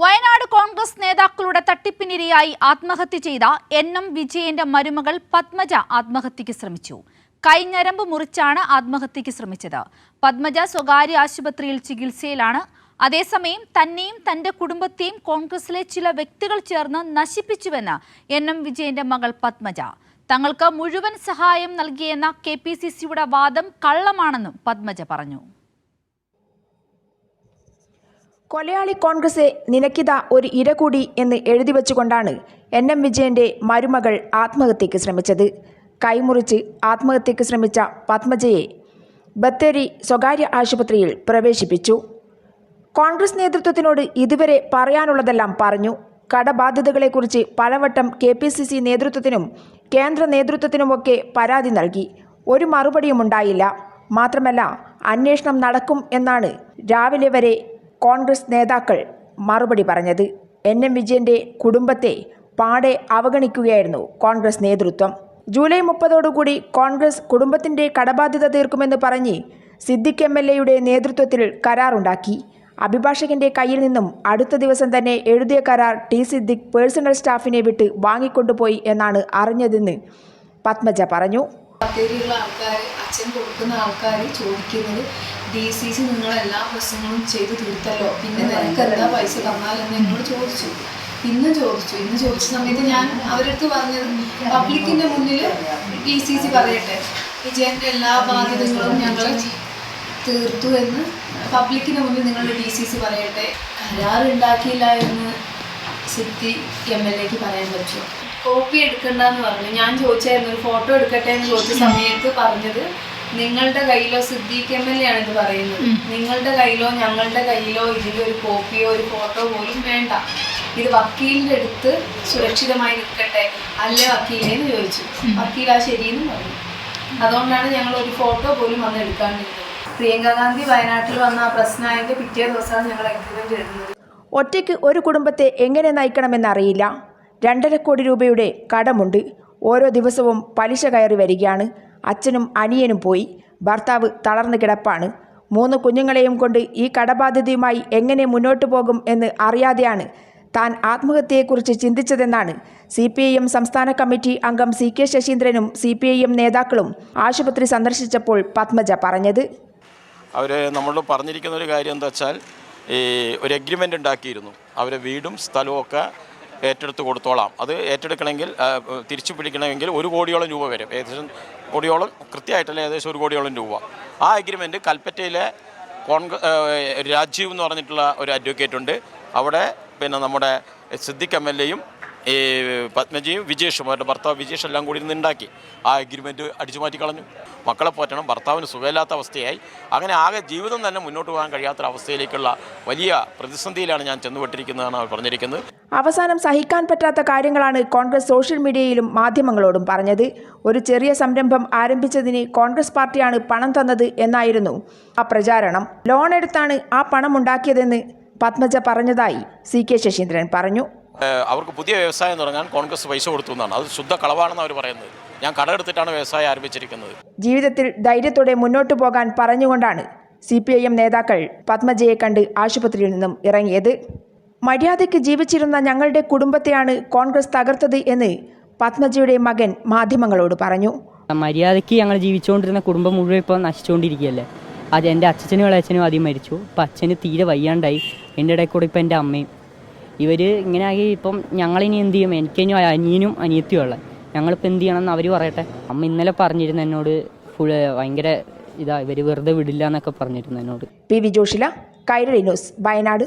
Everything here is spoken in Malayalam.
വയനാട് കോൺഗ്രസ് നേതാക്കളുടെ തട്ടിപ്പിനിരയായി ആത്മഹത്യ ചെയ്ത എൻ എം വിജയന്റെ മരുമകൾ പത്മജ ആത്മഹത്യക്ക് ശ്രമിച്ചു. കൈഞ്ഞരമ്പ് മുറിച്ചാണ് ആത്മഹത്യക്ക് ശ്രമിച്ചത്. പത്മജ സ്വകാര്യ ആശുപത്രിയിൽ ചികിത്സയിലാണ്. അതേസമയം തന്നെയും തന്റെ കുടുംബത്തെയും കോൺഗ്രസിലെ ചില വ്യക്തികൾ ചേർന്ന് നശിപ്പിച്ചുവെന്ന് എൻ എം വിജയന്റെ മകൾ പത്മജ. തങ്ങൾക്ക് മുഴുവൻ സഹായം നൽകിയെന്ന കെ വാദം കള്ളമാണെന്നും പത്മജ പറഞ്ഞു. കൊലയാളി കോൺഗ്രസ് നിനക്കിത ഒരു ഇര കൂടി എന്ന് എഴുതി വച്ചുകൊണ്ടാണ് എൻ എം വിജയന്റെ മരുമകൾ ആത്മഹത്യക്ക് ശ്രമിച്ചത്. കൈമുറിച്ച് ആത്മഹത്യക്ക് ശ്രമിച്ച പത്മജയെ ബത്തേരി സ്വകാര്യ ആശുപത്രിയിൽ പ്രവേശിപ്പിച്ചു. കോൺഗ്രസ് നേതൃത്വത്തിനോട് ഇതുവരെ പറയാനുള്ളതെല്ലാം പറഞ്ഞു. കടബാധ്യതകളെക്കുറിച്ച് പലവട്ടം കെ പി സി സി നേതൃത്വത്തിനും കേന്ദ്ര നേതൃത്വത്തിനുമൊക്കെ പരാതി നൽകി. ഒരു മറുപടിയും ഉണ്ടായില്ല മാത്രമല്ല അന്വേഷണം നടക്കും എന്നാണ് രാവിലെ വരെ കോൺഗ്രസ് നേതാക്കൾ മറുപടി പറഞ്ഞത് എൻ എം വിജയന്റെ കുടുംബത്തെ പാടെ അവഗണിക്കുകയായിരുന്നു കോൺഗ്രസ് നേതൃത്വം. ജൂലൈ മുപ്പതോടുകൂടി കോൺഗ്രസ് കുടുംബത്തിന്റെ കടബാധ്യത തീർക്കുമെന്ന് പറഞ്ഞ് സിദ്ദിഖ് എം എൽ എയുടെ നേതൃത്വത്തിൽ കരാറുണ്ടാക്കി. അഭിഭാഷകന്റെ കയ്യിൽ നിന്നും അടുത്ത ദിവസം തന്നെ എഴുതിയ കരാർ ടി സിദ്ദിഖ് പേഴ്സണൽ സ്റ്റാഫിനെ വിട്ട് വാങ്ങിക്കൊണ്ടുപോയി എന്നാണ് അറിഞ്ഞതെന്ന് പത്മജ പറഞ്ഞു. ആൾക്കാർ അച്ഛൻ കൊടുക്കുന്ന ആൾക്കാർ ചോദിക്കുന്നത് ഡി സി സി നിങ്ങൾ എല്ലാ പ്രശ്നങ്ങളും ചെയ്തു തീർത്തല്ലോ. പിന്നെ നിനക്ക് എന്താ പൈസ തന്നാലെന്ന് എന്നോട് ചോദിച്ചു. ഇന്ന് ചോദിച്ചു. ഇന്ന് ചോദിച്ച സമയത്ത് ഞാൻ അവരടുത്ത് പറഞ്ഞത് പബ്ലിക്കിന്റെ മുന്നിൽ ഡി സി സി പറയട്ടെ. വിജയന്റെ എല്ലാ ബാധ്യതകളും ഞങ്ങൾ തീർത്തു എന്ന് പബ്ലിക്കിന്റെ മുന്നിൽ നിങ്ങളുടെ ഡി സി സി പറയട്ടെ. കരാറുണ്ടാക്കിയില്ല എന്ന് സിദ്ധി എം എൽ എക്ക് പറയാൻ പറ്റുമോ? കോപ്പി എടുക്കണ്ടെന്ന് പറഞ്ഞു. ഞാൻ ചോദിച്ചായിരുന്നു. ഒരു ഫോട്ടോ എടുക്കട്ടെ എന്ന് ചോദിച്ച സമയത്ത് പറഞ്ഞത് നിങ്ങളുടെ കയ്യിലോ സിദ്ദീഖ് എം എൽ എ ആണ് ഇത് പറയുന്നത് നിങ്ങളുടെ കയ്യിലോ ഞങ്ങളുടെ കയ്യിലോ ഇതിന്റെ ഒരു കോപ്പിയോ ഒരു ഫോട്ടോ പോലും വേണ്ട. ഇത് വക്കീലിന്റെ അടുത്ത് സുരക്ഷിതമായി നിൽക്കട്ടെ. അല്ലേ വക്കീലേ എന്ന് ചോദിച്ചു. വക്കീൽ ആ ശരിയെന്ന് പറഞ്ഞു. അതുകൊണ്ടാണ് ഞങ്ങൾ ഒരു ഫോട്ടോ പോലും വന്ന് എടുക്കാണ്ടിരുന്നത്. പ്രിയങ്ക ഗാന്ധി വയനാട്ടിൽ വന്ന ആ പ്രശ്നമായതിന്റെ പിറ്റേ ദിവസമാണ് ഞങ്ങൾ അഗ്രിമെന്റ് എഴുതുന്നത് ഒറ്റയ്ക്ക് ഒരു കുടുംബത്തെ എങ്ങനെ നയിക്കണമെന്നറിയില്ല രണ്ടര കോടി രൂപയുടെ കടമുണ്ട്. ഓരോ ദിവസവും പലിശ കയറി വരികയാണ്. അച്ഛനും അനിയനും പോയി. ഭർത്താവ് തളർന്നു കിടപ്പാണ്. മൂന്ന് കുഞ്ഞുങ്ങളെയും കൊണ്ട് ഈ കടബാധ്യതയുമായി എങ്ങനെ മുന്നോട്ടു പോകും എന്ന് അറിയാതെയാണ് താൻ ആത്മഹത്യയെക്കുറിച്ച് ചിന്തിച്ചതെന്നാണ്. സി പി ഐ എം സംസ്ഥാന കമ്മിറ്റി അംഗം സി കെ ശശീന്ദ്രനും സി പി ഐ എം നേതാക്കളും ആശുപത്രി സന്ദർശിച്ചപ്പോൾ പത്മജ പറഞ്ഞത്. അവർ നമ്മൾ പറഞ്ഞിരിക്കുന്ന ഒരു കാര്യം എന്താ വെച്ചാൽ ഈ ഒരു എഗ്രിമെന്റ് ഉണ്ടാക്കിയിരുന്നു. അവരെ വീടും സ്ഥലവും ഒക്കെ ഏറ്റെടുത്ത് കൊടുത്തോളാം. അത് ഏറ്റെടുക്കണമെങ്കിൽ തിരിച്ചു പിടിക്കണമെങ്കിൽ ഒരു കോടിയോളം രൂപ വരും. ഏകദേശം കോടിയോളം കൃത്യമായിട്ടല്ല ഏകദേശം ഒരു കോടിയോളം രൂപ. ആ അഗ്രിമെന്റ് കൽപ്പറ്റയിലെ കോൺഗ്രസ് രാജീവ് എന്ന് പറഞ്ഞിട്ടുള്ള ഒരു അഡ്വക്കേറ്റ് ഉണ്ട്. അവിടെ പിന്നെ നമ്മുടെ സിദ്ദിഖ് എം എൽ എയും ഈ പത്മജിയും വിജേഷും അവരുടെ ഭർത്താവ് വിജേഷ് എല്ലാം കൂടി ഇരുന്ന് ഉണ്ടാക്കി. ആ എഗ്രിമെന്റ് അടിച്ചു മാറ്റി കളഞ്ഞു. മക്കളെ പോറ്റണം. ഭർത്താവിന് സുഖമില്ലാത്ത അവസ്ഥയായി. അങ്ങനെ ആകെ ജീവിതം തന്നെ മുന്നോട്ട് പോകാൻ കഴിയാത്ത അവസ്ഥയിലേക്കുള്ള വലിയ പ്രതിസന്ധിയിലാണ് ഞാൻ ചെന്നുപെട്ടിരിക്കുന്നതാണ് അവർ പറഞ്ഞിരിക്കുന്നത്. അവസാനം സഹിക്കാൻ പറ്റാത്ത കാര്യങ്ങളാണ് കോൺഗ്രസ് സോഷ്യൽ മീഡിയയിലും മാധ്യമങ്ങളോടും പറഞ്ഞത്. ഒരു ചെറിയ സംരംഭം ആരംഭിച്ചതിന് കോൺഗ്രസ് പാർട്ടിയാണ് പണം തന്നത് എന്നായിരുന്നു ആ പ്രചാരണം. ലോൺ എടുത്താണ് ആ പണം ഉണ്ടാക്കിയതെന്ന് പത്മജ പറഞ്ഞതായി സി കെ ശശീന്ദ്രൻ പറഞ്ഞു. അവർക്ക് പുതിയ വ്യവസായം തുടങ്ങാൻ കോൺഗ്രസ് പൈസ കൊടുത്തു എന്നാണ്. അത് ശുദ്ധ കളവാണെന്ന് അവർ പറയുന്നത്. ഞാൻ കടമെടുത്തിട്ടാണ് വ്യവസായം ആരംഭിച്ചിരിക്കുന്നത്. ജീവിതത്തിൽ ധൈര്യത്തോടെ മുന്നോട്ടു പോകാൻ പറഞ്ഞുകൊണ്ടാണ് സി പി ഐ എം നേതാക്കൾ പത്മജയെ കണ്ട് ആശുപത്രിയിൽ നിന്നും ഇറങ്ങിയത്. മര്യാദയ്ക്ക് ജീവിച്ചിരുന്ന ഞങ്ങളുടെ കുടുംബത്തെയാണ് കോൺഗ്രസ് തകർത്തത് എന്ന് പത്മജയുടെ മകൻ മാധ്യമങ്ങളോട് പറഞ്ഞു. മര്യാദയ്ക്ക് ഞങ്ങൾ ജീവിച്ചുകൊണ്ടിരുന്ന കുടുംബം മുഴുവൻ ഇപ്പോൾ നശിച്ചുകൊണ്ടിരിക്കുകയല്ലേ? അത് എന്റെ അച്ഛനും ഇളയച്ഛനും ആദ്യം മരിച്ചു. അപ്പം അച്ഛന് തീരെ വയ്യാണ്ടായി. എന്റെ ഇടയിൽ കൂടെ ഇപ്പം എന്റെ അമ്മയും ഇവർ ഇങ്ങനെ ആയി ഇപ്പം ഞങ്ങളിനി എന്ത് ചെയ്യും? എനിക്കിനി അനിയനും അനിയത്തിയും ഉള്ളത്. ഞങ്ങളിപ്പോൾ എന്ത് ചെയ്യണമെന്ന് അവർ പറയട്ടെ. അമ്മ ഇന്നലെ പറഞ്ഞിരുന്നു എന്നോട് ഫുൾ ഭയങ്കര ഇതാ ഇവർ വെറുതെ വിടില്ല എന്നൊക്കെ പറഞ്ഞിരുന്നു എന്നോട്. P V Joshila Kairali news Wayanad.